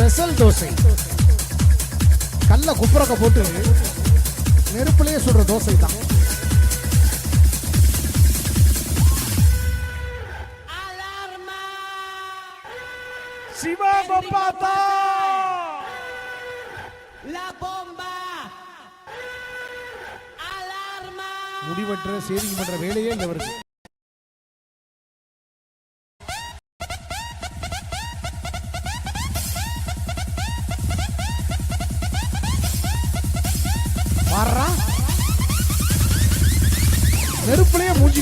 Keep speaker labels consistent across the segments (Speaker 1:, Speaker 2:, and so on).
Speaker 1: Special dosa. கல்ல குப்புறக்க போட்டு நெருப்புலயே சுடுற தோசை தான். முடிவற்ற செய்தி பண்ற வேலையே அவருக்கு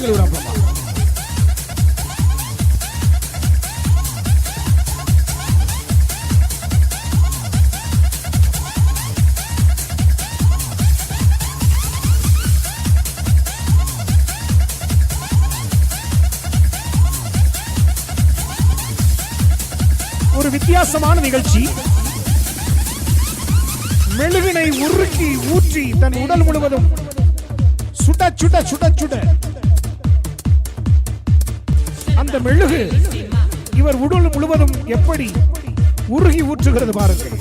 Speaker 1: நெருப்புலயே மூஞ்சி ஒரு வித்தியாசமான நிகழ்ச்சி. மெழுகினை உருக்கி ஊற்றி தன் உடல் முழுவதும் சுட சுட சுட சுட அந்த மெழுகு இவர் உடல் முழுவதும் எப்படி உருகி ஊற்றுகிறது பாருங்கள்.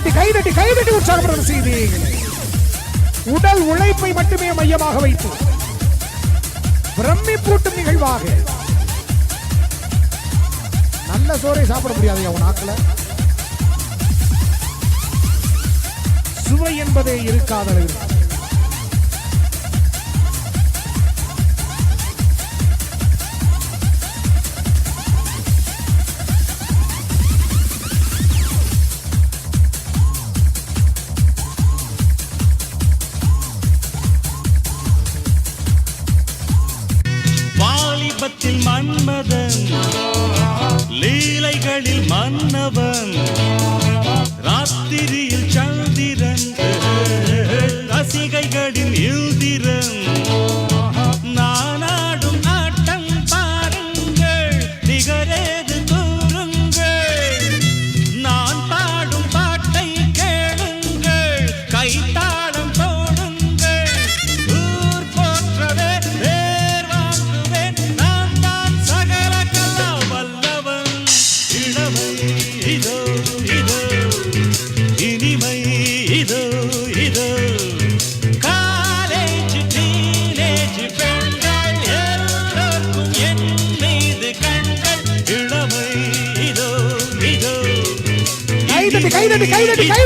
Speaker 1: கைதட்டி கைதட்டி கைதட்டி உற்சாகப்படுற செய்தி. உடல் உழைப்பை மட்டுமே மையமாக வைத்து பிரமிப்பூட்டும் நிகழ்வாக. நல்ல சோறை சாப்பிட முடியாது அவன் ஆக்கல. சுவை என்பதே இருக்காத அளவிற்கு. கை தட்டி கை தட்டி கை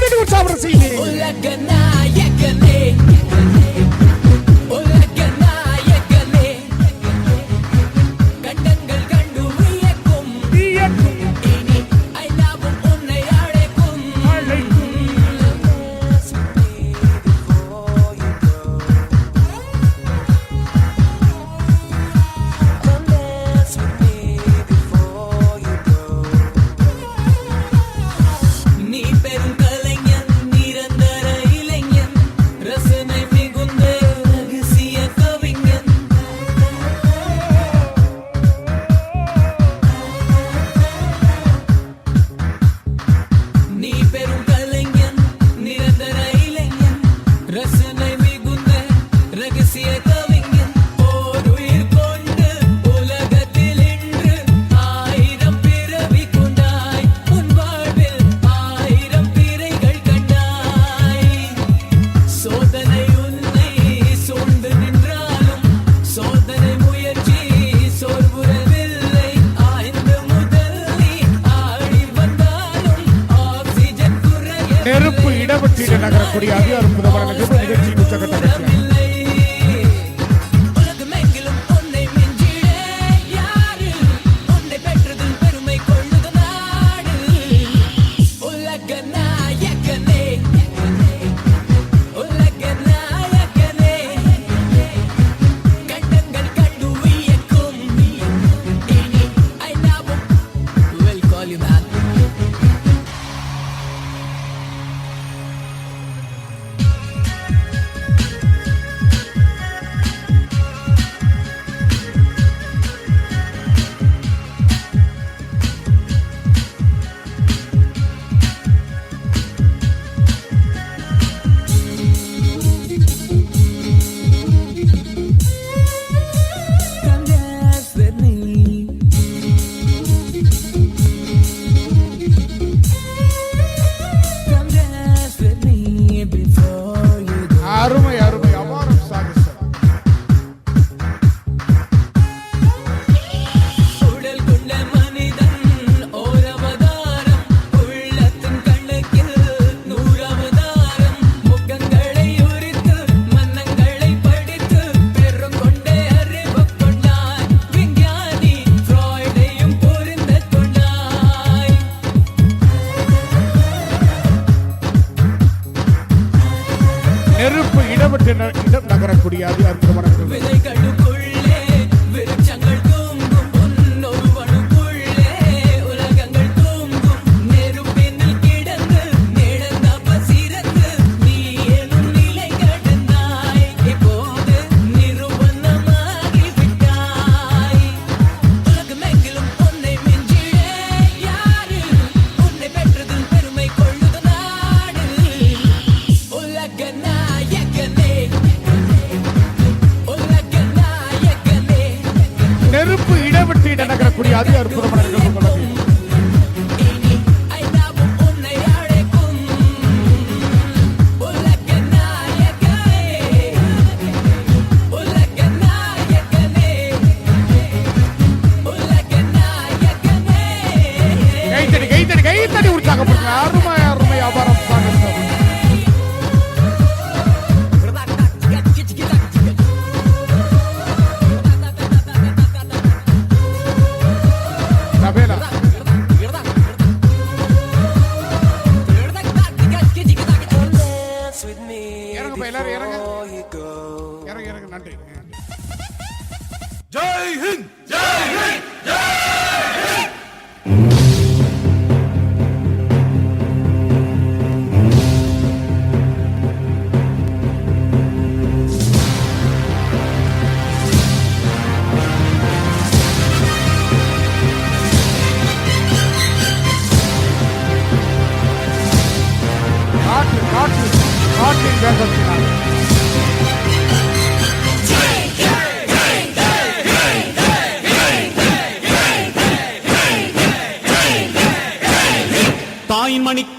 Speaker 1: நெருப்பு நகரக்கூடிய அதி அற்புதமான நிகழ்ச்சி நிகழ்ச்சியின் உச்சகட்ட கட்சி
Speaker 2: நகரக்கூடிய அது அற்புதமான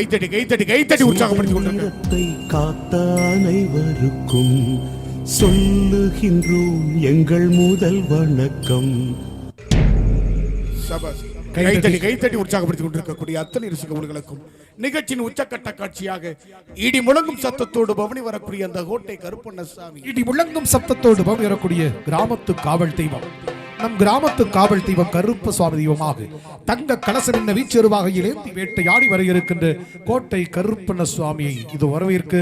Speaker 2: கைத்தடி கைத்தடி கைத்தடி உற்சாகப்படுத்தி கொண்டிருக்க.
Speaker 3: வீரத்தை காத்த அனைவருக்கும் சொல்லுகின்றோம் எங்கள் முதல் வணக்கம்.
Speaker 2: கைத்தடி கைத்தடி உற்சாகப்படுத்திக் கொண்டிருக்கக்கூடிய அத்தனை ரசிகர்களுக்கும் நிகழ்ச்சியின் உச்சக்கட்ட காட்சியாக இடி முழங்கும் சத்தத்தோடு பவனி வரக்கூடிய அந்த கோட்டை கருப்பண்ணசாமி.
Speaker 4: இடி முழங்கும் சப்தத்தோடு பவனி வரக்கூடிய கிராமத்து காவல் தெய்வம். நம் கிராமத்து காவல் தெய்வம் கருப்ப சுவாமி தெய்வமாக தங்க கலசம் என்ன வீச்செருவாகையில் ஏந்தி வேட்டையாடி வர இருக்கின்ற கோட்டை கருப்பண்ண சுவாமியை இது வரவேற்க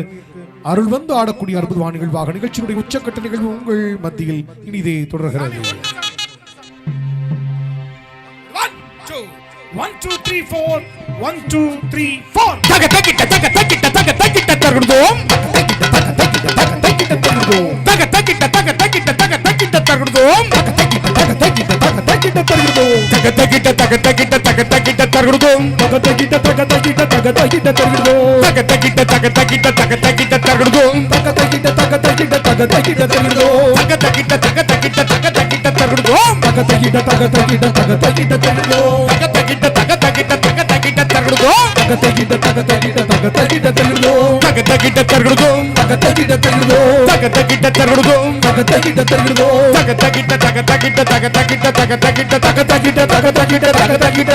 Speaker 4: அருள் வந்து ஆடக்கூடிய அற்புதமான நிகழ்வாக நிகழ்ச்சியினுடைய உச்சக்கட்ட நிகழ்வு உங்கள் மத்தியில் இனிதே தொடர்கிறது
Speaker 2: one two three four one two three four தக தக்கிட்ட தக தக்கிட்ட தக தக்கிட்ட தருகிறோம் தக தக்கிட்ட தக தக்கிட்ட தருகிறோம் தக தக்கிட்ட தக தக்கிட்ட தக தக்கிட்ட தருகிறோம் தருகிறோம் தக தக்கிட்ட தக தக்கிட்ட தக தக்கிட்ட தருகிறோம் தக தக்கிட்ட தக தக்கிட்ட தக தக்கிட்ட தருகிறோம் தக தக்கிட்ட தக தக்கிட்ட தக தக்கிட்ட தருகிறோம் தக தக்கிட்ட தக தக்கிட்ட தக தக்கிட்ட தருகிறோம் தக தக்கிட்ட தக தக்கிட்ட தக தக்கிட்ட தருகிறோம் தக தக்கிட்ட தக தக்கிட்ட தக தக்கிட்ட தருகிறோம் தக தக்கிட்ட தக தக்கிட்ட தக தக்கிட்ட தருகிறோம் தருகிறதோம்
Speaker 4: தகத்தை கிட்ட தகத்தை கிட்ட தகத்தை கிட்ட தருகிறதோ?
Speaker 2: தகத்த கிட்ட தருகிறதோம்
Speaker 4: தகத்தை கிட்ட தருகிறதோ?
Speaker 2: தகத்த கிட்ட தருகிறதோம்
Speaker 4: தகத்தை கிட்ட தருகிறதோ
Speaker 2: தகத்த கிட்ட தகத்த கிட்ட தகத்த கிட்ட தகத்த கிட்ட தகத்த கிட்ட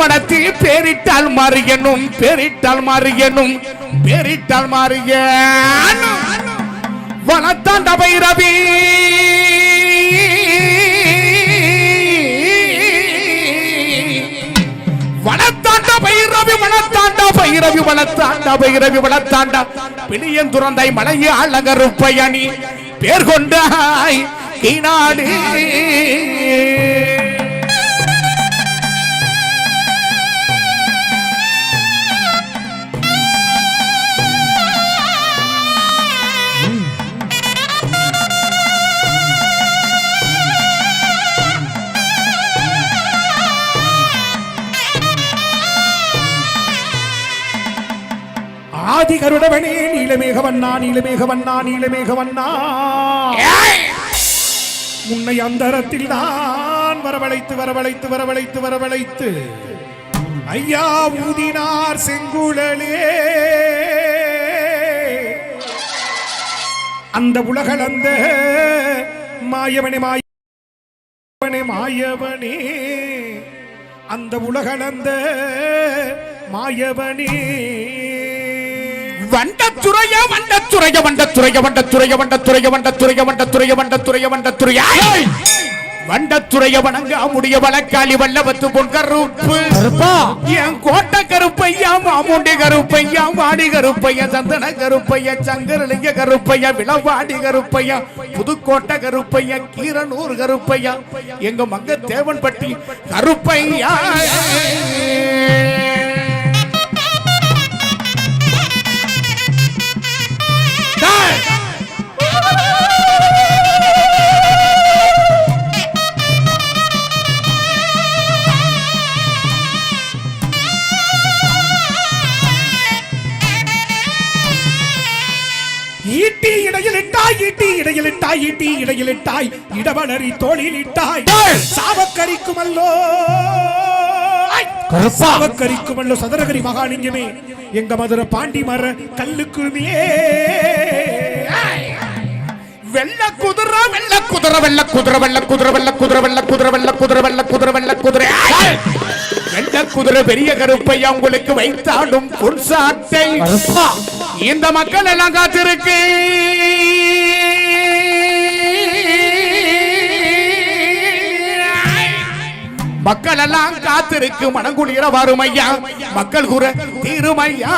Speaker 2: பெற்றால் பிரமணத்தில் பேரிட்டால் மாறியனும் பேரிட்டால் மாறியனும் பேரிட்டால் மாறிய வனத்தாண்ட பைரவி. வனத்தாண்ட பைரவி வனத்தாண்ட பைரவி வனத்தாண்ட பைரவி வனத்தாண்ட. பிணியன் துறந்தாய் மலைய அழகருப்பயணி பேர் கொண்டாய் கீநாடு
Speaker 4: ஆதி கருடவனே நீலமேகவண்ணா நீலமேகவண்ணா நீலமேகவண்ணா. உன்னை அந்தரத்தில் தான் வரவழைத்து வரவழைத்து வரவழைத்து வரவழைத்து. ஐயா ஊதினார் செங்குழலே. அந்த உலகளந்த மாயவனே மாயவனே மாயவனே. அந்த உலகளந்த மாயவனே.
Speaker 2: வண்டத்துறைய வண்டத்துறைய வண்டத்துறைய வண்டத்துறைய வண்டத்துறைய வண்டத்துறைய வண்டத்துறைய வண்டத்துறைய வண்டத்துறைய. வண்டத்துறைய வணங்க முடிய வழக்காளி வல்லவத்து பொன் கருப்பு. என் கோட்டை கருப்பையா மாமுண்டி கருப்பையா வாடி கருப்பையா சந்தன கருப்பையா சங்கரலிங்க கருப்பையா விளவாடி கருப்பையா புதுக்கோட்டை கருப்பையா கீரனூர் கருப்பையா எங்க மங்க தேவன்பட்டி கருப்பையா.
Speaker 4: இடையிலிட்டாய் ஈட்டி இடையிலிட்டாய் இடவளரி தோளிலிட்டாய்.
Speaker 2: டேய்!
Speaker 4: சாவக்கரிக்குமல்லோ! சாவக்கரிக்குமல்லோ சதுரகரி மகாலிங்கமே! எங்க மதுரை பாண்டி மர கல்லுக்குருமியே
Speaker 2: வெள்ள குதிரை வெள்ள குதிரை வெள்ள குதிரை வெள்ள குதிரை வெள்ள குதிரை வெள்ள குதிரை வெள்ள குதிரை வெள்ள குதிரை வெள்ள குதிரை! வெள்ள குதிரை பெரிய கருப்பையா உங்களுக்கு வைத்தாடும் பொன்சாட்டை! இந்த மக்கள் எல்லாம் காத்திருக்கு! மக்கள் எல்லாம் காத்திருக்கு மனங்குளிர வரும் ஐயா மக்கள் குற தீருமையா?